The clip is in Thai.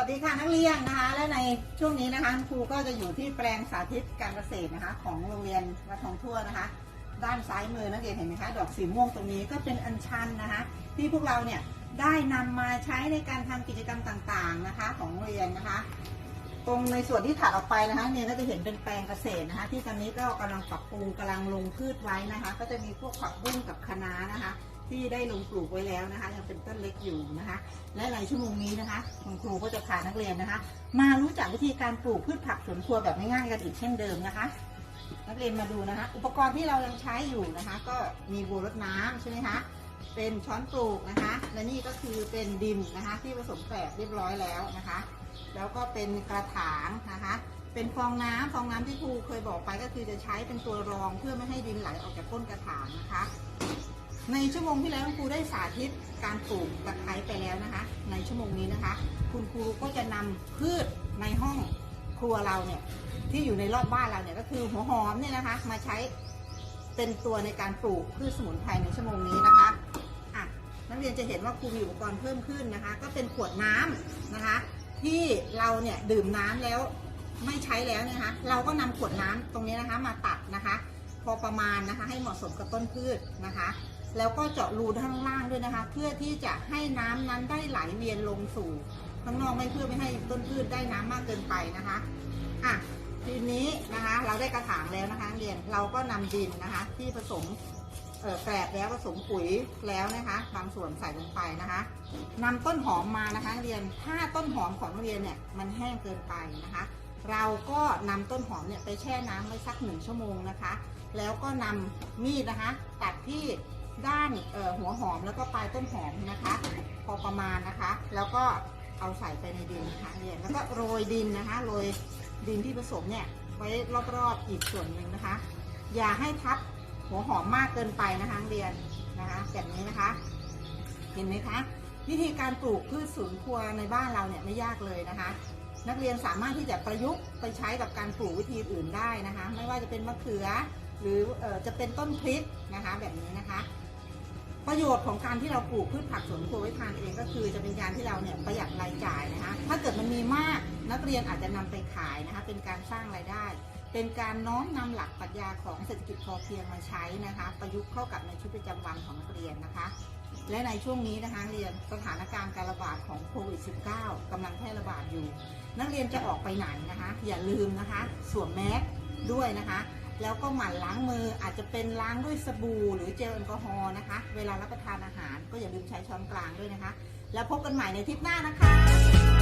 วัสดีค่ะนักเรียนนะคะ และในช่วงนี้นะคะครูก็จะอยู่ที่แปลงสาธิตการเกษตรนะคะ ของโรงเรียนวัดทองทั่วนะคะ ด้านซ้ายมือนักเรียนเห็นไหมคะดอกสีม่วงตรงนี้ก็เป็นอัญชันนะคะ ที่พวกเราเนี่ยได้นำมาใช้ในการทำกิจกรรมต่างๆนะคะ ของโรงเรียนนะคะ ตรงในส่วนที่ถัดออกไปนะคะเนี่ยก็จะเห็นเป็นแปลงเกษตรนะคะ ที่ตอนนี้ก็กำลังปรับปรุงกำลังลงพืชไว้นะคะ ก็จะมีพวกผักบุ้งกับคะน้านะคะ ที่ได้ลงปลูกไว้แล้วนะคะยังเป็นต้นเล็กอยู่นะคะ และในชั่วโมงนี้นะคะ คุณครูก็จะพานักเรียนนะคะ มารู้จักวิธีการปลูกพืชผักสวนครัวแบบง่ายๆกันอีกเช่นเดิมนะคะ นักเรียนมาดูนะคะ อุปกรณ์ที่เรายังใช้อยู่นะคะ ก็มีบัวรดน้ำใช่ไหมคะเป็นช้อนปลูกนะคะ และนี่ก็คือเป็นดินนะคะ ที่ผสมแปรเรียบร้อยแล้วนะคะ แล้วก็เป็นกระถางนะคะ เป็นฟองน้ำฟองน้ำที่ครูเคยบอกไปก็คือจะใช้เป็นตัวรองเพื่อไม่ให้ดินไหลออกจากก้นกระถางนะคะ ในชั่วโมงที่แล้วคุณครูได้สาธิตการปลูกตะไคร้ไปแล้วนะคะ ในชั่วโมงนี้นะคะ คุณครูก็จะนำพืชในห้องครัวเราเนี่ยที่อยู่ในรอบบ้านเราเนี่ยก็คือหัวหอมเนี่ยนะคะ มาใช้เป็นตัวในการปลูกพืชสมุนไพรในชั่วโมงนี้นะคะอะนักเรียนจะเห็นว่าครูมีอุปกรณ์เพิ่มขึ้นนะคะ ก็เป็นขวดน้ำนะคะ ที่เราเนี่ยดื่มน้ำแล้วไม่ใช้แล้วเนี่ยนะคะ เราก็นำขวดน้ำตรงนี้นะคะมาตัดนะคะ พอประมาณนะคะให้เหมาะสมกับต้นพืชนะคะ แล้วก็เจาะรูด้านล่างด้วยนะคะ เพื่อที่จะให้น้ำนั้นได้ไหลเวียนลงสู่ข้างนอกไม่เพื่อไม่ให้ต้นพืชได้น้ำมากเกินไปนะคะอะทีนี้นะคะ เราได้กระถางแล้วนะคะเรียนเราก็นำดินนะคะ ที่ผสมเอ่อแกลบแล้วผสมปุ๋ยแล้วนะคะ บางส่วนใส่ลงไปนะคะนำต้นหอมมานะคะเรียนถ้าต้นหอมของเรียนเนี่ยมันแห้งเกินไปนะคะ เราก็นำต้นหอมเนี่ยไปแช่น้ำไว้สักหนึ่งชั่วโมงนะคะ แล้วก็นำมีดนะคะ ตัดที่ ด้านหัวหอมแล้วก็ปลายต้นหอมนะคะ พอประมาณนะคะ แล้วก็เอาใส่ไปในดินนะคะเรียนแล้วก็โรยดินนะคะโรยดินที่ผสมเนี่ยไว้รอบๆอีกส่วนหนึ่งนะคะ อย่าให้ทับหัวหอมมากเกินไปนะคะเรียนนะคะแบบนี้นะคะ เห็นไหมคะ วิธีการปลูกพืชสวนครัวในบ้านเราเนี่ยไม่ยากเลยนะคะ นักเรียนสามารถที่จะประยุกต์ไปใช้กับการปลูกวิธีอื่นได้นะคะ ไม่ว่าจะเป็นมะเขือ หรือออจะเป็นต้นพริกนะคะ แบบนี้นะคะ ประโยชน์ของการที่เราปลูกพืชผักสวนครัวไว้ทานเองก็คือ จะเป็นการที่เราเนี่ยประหยัดรายจ่ายนะคะ ถ้าเกิดมันมีมากนักเรียนอาจจะนำไปขายนะคะ เป็นการสร้างรายได้ เป็นการน้อมนำหลักปรัชญาของเศรษฐกิจพอเพียงมาใช้นะคะ ประยุกต์เข้ากับในชีวิตประจำวันของนักเรียนนะคะ และในช่วงนี้นะคะเรียนสถานการณ์การระบาดของโควิด -19 กำลังแพร่ระบาดอยู่ นักเรียนจะออกไปไหนนะคะ อย่าลืมนะคะ สวมแมสด้วยนะคะ แล้วก็หมั่นล้างมืออาจจะเป็นล้างด้วยสบู่หรือเจลแอลกอฮอล์นะคะ เวลารับประทานอาหารก็อย่าลืมใช้ช้อนกลางด้วยนะคะ แล้วพบกันใหม่ในทริปหน้านะคะ